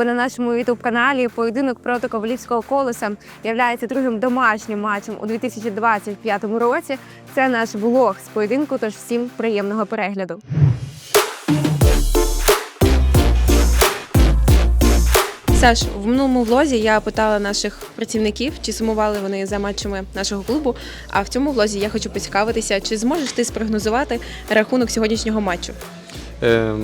Ви на нашому youtube каналі. Поєдинок проти Ковалівського колеса являється другим домашнім матчем у 2025 році. Це наш влог з поєдинку. Тож всім приємного перегляду. Саш, в минулому влозі я питала наших працівників, чи сумували вони за матчами нашого клубу. А в цьому влозі я хочу поцікавитися, чи зможеш ти спрогнозувати рахунок сьогоднішнього матчу? Е,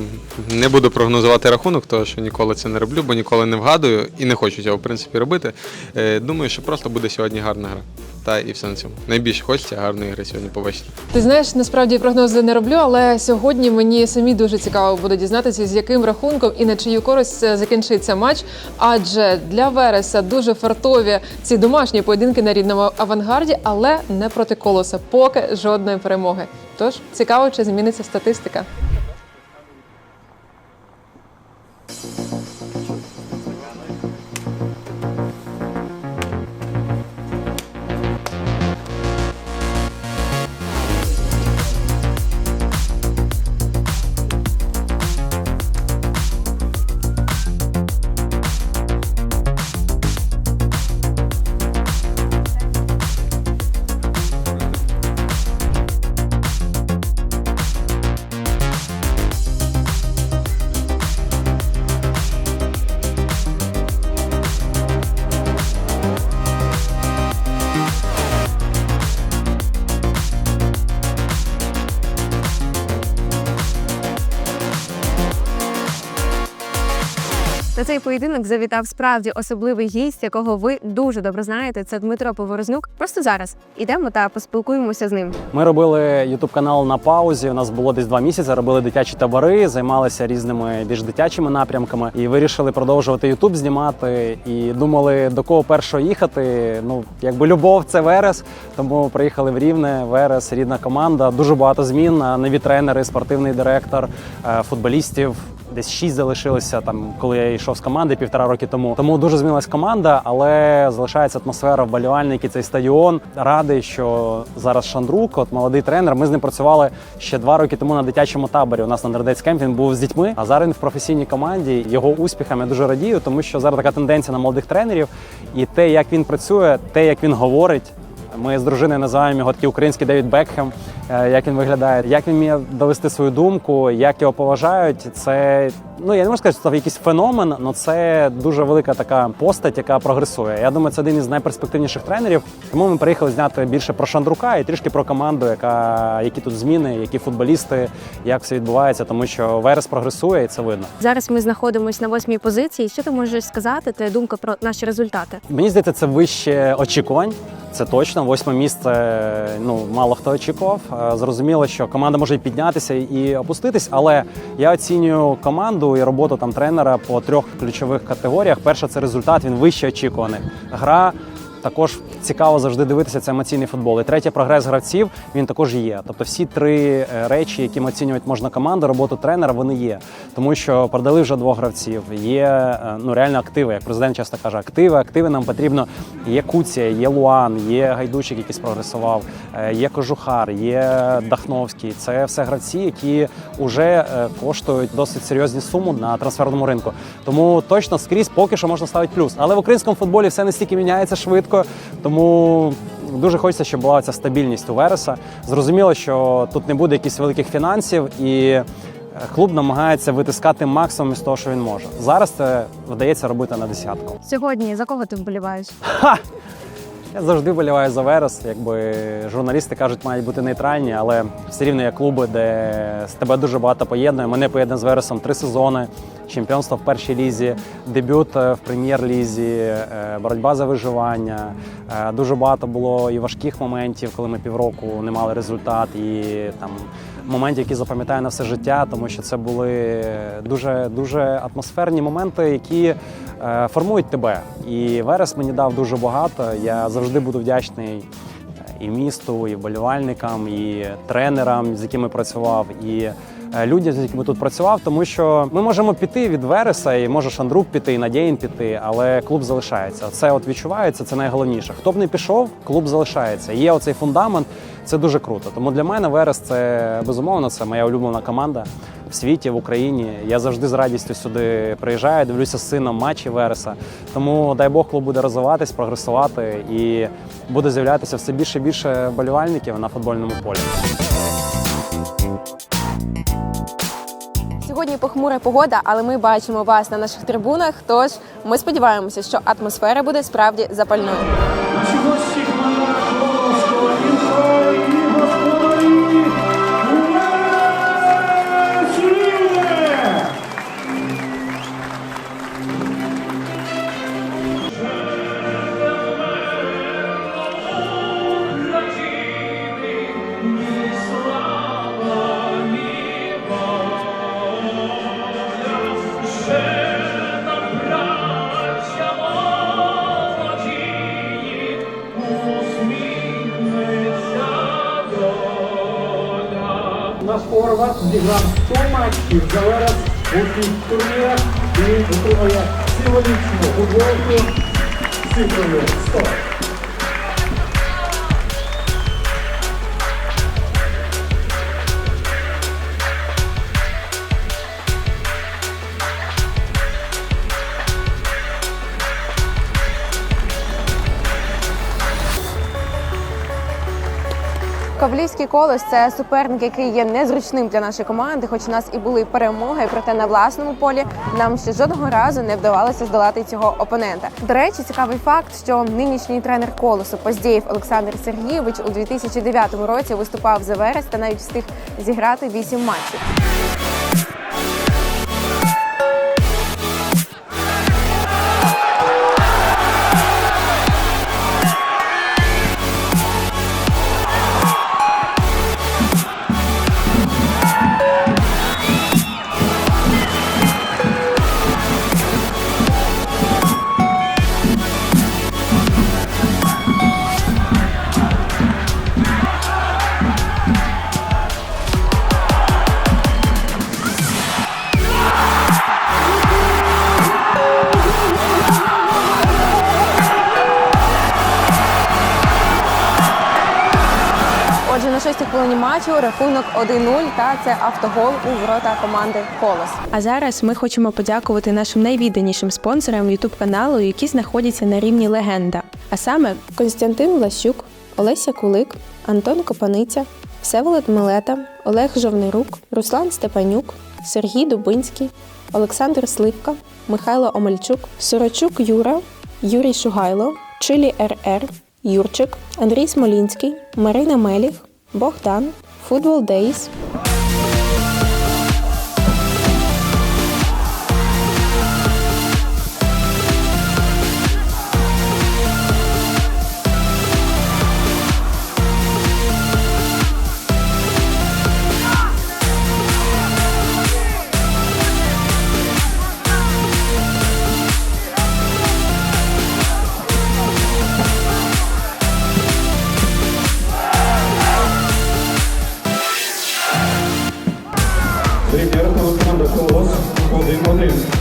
не буду прогнозувати рахунок, тому що ніколи це не роблю, бо ніколи не вгадую і не хочу цього в принципі робити. Е, думаю, що просто буде сьогодні гарна гра. Та і все на цьому. Найбільше хочеться гарної гри сьогодні побачити. Ти знаєш, насправді прогнози не роблю, але сьогодні мені самі дуже цікаво буде дізнатися, з яким рахунком і на чию користь е, закінчиться матч. Адже для Вереса дуже фартові ці домашні поєдинки на рідному авангарді, але не проти колоса. Поки жодної перемоги. Тож цікаво, чи зміниться статистика. Цей поєдинок завітав справді особливий гість, якого ви дуже добре знаєте. Це Дмитро Поворознюк. Просто зараз ідемо та поспілкуємося з ним. Ми робили youtube канал на паузі. У нас було десь два місяці. Робили дитячі табори, займалися різними більш дитячими напрямками і вирішили продовжувати youtube знімати. І думали, до кого першого їхати. Ну, якби любов це Верес. Тому приїхали в Рівне. Верес, рідна команда. Дуже багато змін. Нові тренери, спортивний директор, е, футболістів. Десь шість залишилося там, коли я йшов з команди півтора роки тому. Тому дуже змінилась команда, але залишається атмосфера вболівальники, цей стадіон. Радий, що зараз Шандрук, от молодий тренер. Ми з ним працювали ще два роки тому на дитячому таборі. У нас на Нердець Кемп він був з дітьми, а зараз він в професійній команді. Його успіхам я дуже радію, тому що зараз така тенденція на молодих тренерів. І те, як він працює, те, як він говорить. Ми з дружиною називаємо його такий український Девід Бекхем, е, як він виглядає, як він вміє довести свою думку, як його поважають. Це ну я не можу сказати, що це якийсь феномен, але це дуже велика така постать, яка прогресує. Я думаю, це один із найперспективніших тренерів. Тому ми приїхали зняти більше про Шандрука і трішки про команду, яка які тут зміни, які футболісти, як все відбувається, тому що Верес прогресує, і це видно. Зараз ми знаходимося на восьмій позиції. Що ти можеш сказати? Твоя думка про наші результати? Мені здається, це вище очікувань. Це точно. Восьме місце ну мало хто очікував. Е, Зрозуміло, що команда може піднятися і опуститись, але я оцінюю команду і роботу там тренера по трьох ключових категоріях. Перша це результат, він вище очікуваний. Гра. Також цікаво завжди дивитися це емоційний футбол. І третє, прогрес гравців він також є. Тобто всі три е, речі, якими оцінювати можна команду, роботу тренера, вони є. Тому що продали вже двох гравців. Є е, ну реально активи. Як президент часто каже, активи, активи нам потрібно. Є Куція, є Луан, є Гайдучик, який спрогресував, е, є Кожухар, є Дахновський. Це все гравці, які вже коштують досить серйозні суми на трансферному ринку. Тому точно скрізь поки що можна ставити плюс. Але в українському футболі все настільки міняється швидко, тому. Дуже хочеться, щоб була ця стабільність у Вереса. Зрозуміло, що тут не буде якихось великих фінансів, і е, клуб намагається витискати максимум з того, що він може. Зараз це вдається робити на десятку. Сьогодні за кого ти вболіваєш? Ха! Я завжди боліваю за Верес. Якби журналісти кажуть, мають бути нейтральні, але все рівно є клуби, де з тебе дуже багато поєднує. Мене поєднує з Вересом три сезони, чемпіонство в першій лізі, дебют е, в прем'єр-лізі, е, боротьба за виживання. Е, Дуже багато було і важких моментів, коли ми півроку не мали результат, і там моментів, які запам'ятаю на все життя, тому що це були дуже дуже атмосферні моменти, які е, формують тебе. І Верес мені дав дуже багато. Я завжди буду вдячний е, і місту, і вболівальникам, і тренерам, з якими працював, і е, людям, з якими тут працював, тому що ми можемо піти від Вереса, і може Шандрук піти, і Надєїн піти, але клуб залишається. Це от відчувається, це найголовніше. Хто б не пішов, клуб залишається. Є оцей фундамент, це дуже круто. Тому для мене Верес це безумовно це моя улюблена команда. в світі, в Україні. Я завжди з радістю сюди приїжджаю, дивлюся з сином матчі Вереса. Тому дай Бог клуб буде розвиватись, прогресувати і буде з'являтися все більше і більше болівальників на футбольному полі. Сьогодні похмура погода, але ми бачимо вас на наших трибунах. Тож ми сподіваємося, що атмосфера буде справді запальною. Форвард зіграв 100 матчів за зараз у цих турнірах і отримує символічну футболку цифрою 100. Ковлівський колос це суперник, який є незручним для нашої команди, хоч у нас і були перемоги, проте на власному полі нам ще жодного разу не вдавалося здолати цього опонента. До речі, цікавий факт, що нинішній тренер колосу Поздєєв Олександр Сергійович у 2009 році виступав за Верес та навіть встиг зіграти 8 матчів. Матчу рахунок 1-0 та це автогол у ворота команди Колос. А зараз ми хочемо подякувати нашим найвідданішим спонсорам youtube каналу, які знаходяться на рівні легенда. А саме Константин Влащук, Олеся Кулик, Антон Копаниця, Всеволод Милета, Олег Жовнирук, Руслан Степанюк, Сергій Дубинський, Олександр Сливка, Михайло Омельчук, Сорочук Юра, Юрій Шугайло, Чилі РР, Юрчик, Андрій Смолінський, Марина Меліх, Богдан, Футбол Дейс,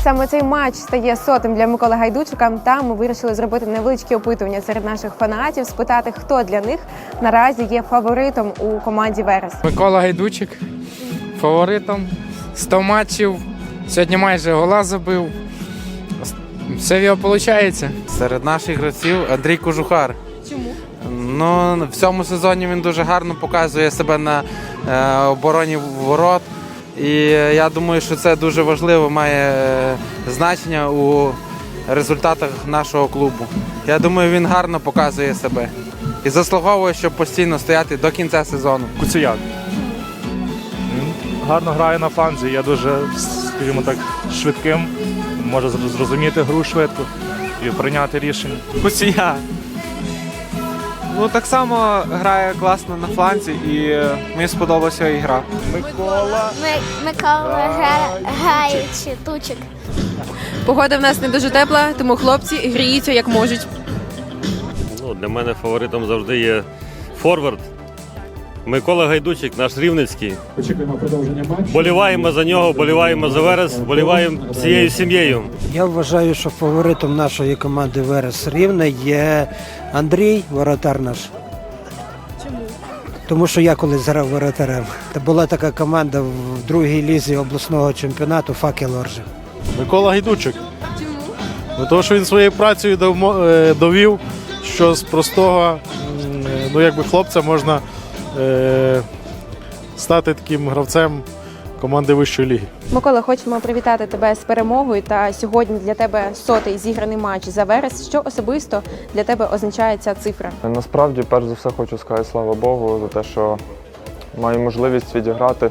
Саме цей матч стає сотим для Миколи Гайдучика. Та ми вирішили зробити невеличке опитування серед наших фанатів, спитати, хто для них наразі є фаворитом у команді Верес. Микола Гайдучик фаворитом. 100 матчів. Сьогодні майже гола забив. Все в його виходить. Серед наших гравців Андрій Кожухар. Чому? Ну, в цьому сезоні він дуже гарно показує себе на е, обороні ворот. І я думаю, що це дуже важливо, має е, значення у результатах нашого клубу. Я думаю, він гарно показує себе і заслуговує, щоб постійно стояти до кінця сезону. Куцеяк. Він гарно грає на фланзі, є дуже, скажімо так, швидким, може зрозуміти гру швидко і прийняти рішення. Куція. Ну так само грає класно на фланці і мені сподобалася і гра. Микола. Микола Гаєч, Тучик. Погода в нас не дуже тепла, тому хлопці гріються як можуть. Ну, для мене фаворитом завжди є форвард. Микола Гайдучик, наш рівницький. Очікуємо продовження матчу. Боліваємо за нього, боліваємо за Верес, боліваємо всією сім'єю. Я вважаю, що фаворитом нашої команди Верес Рівне є Андрій, воротар наш. Чому? Тому що я колись грав воротарем. Та була така команда в другій лізі обласного чемпіонату Факел Оржа. Микола Гайдучик. Чому? Тому що він своєю працею е, довів, що з простого е, ну, якби хлопця можна е, стати таким гравцем команди вищої ліги. Микола, хочемо привітати тебе з перемогою. Та сьогодні для тебе сотий зіграний матч за верес. Що особисто для тебе означає ця цифра? Насправді, перш за все, хочу сказати слава Богу за те, що маю можливість відіграти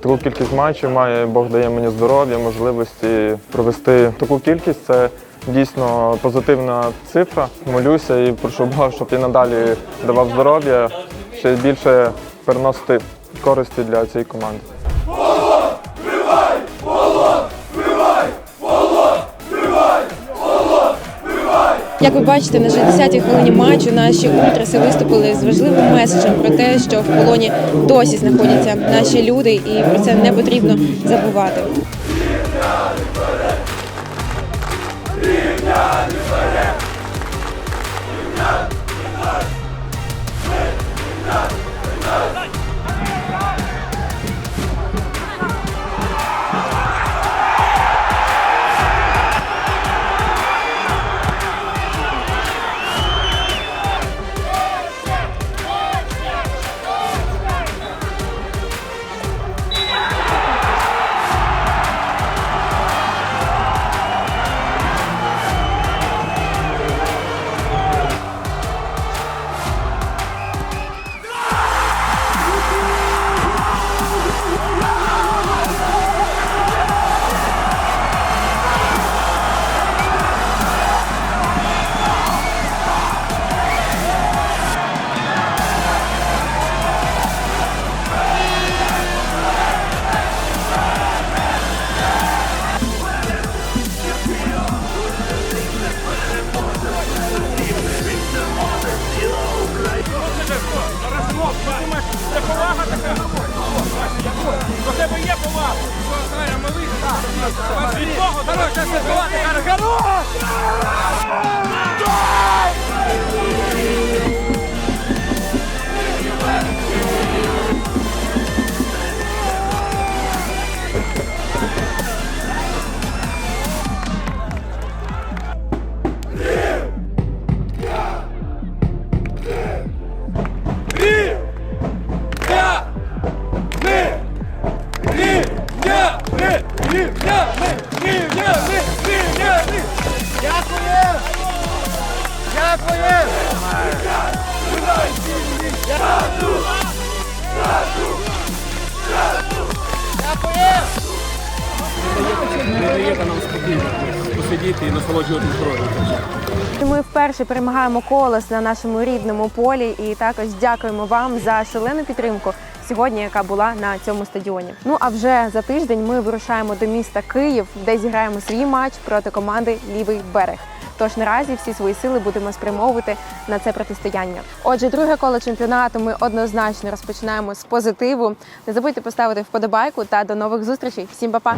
таку кількість матчів, має Бог дає мені здоров'я, можливості провести таку кількість. Це дійсно позитивна цифра. Молюся і прошу Бога, щоб і надалі давав здоров'я, ще більше переносити користі для цієї команди. Як ви бачите, на 60-й хвилині матчу наші ультраси виступили з важливим меседжем про те, що в полоні досі знаходяться наші люди, і про це не потрібно забувати. Ми вперше перемагаємо колос на нашому рідному полі, і також дякуємо вам за шалену підтримку сьогодні, яка була на цьому стадіоні. Ну а вже за тиждень ми вирушаємо до міста Київ, де зіграємо свій матч проти команди Лівий берег. Тож наразі всі свої сили будемо спрямовувати на це протистояння. Отже, друге коло чемпіонату ми однозначно розпочинаємо з позитиву. Не забудьте поставити вподобайку та до нових зустрічей. Всім па-па!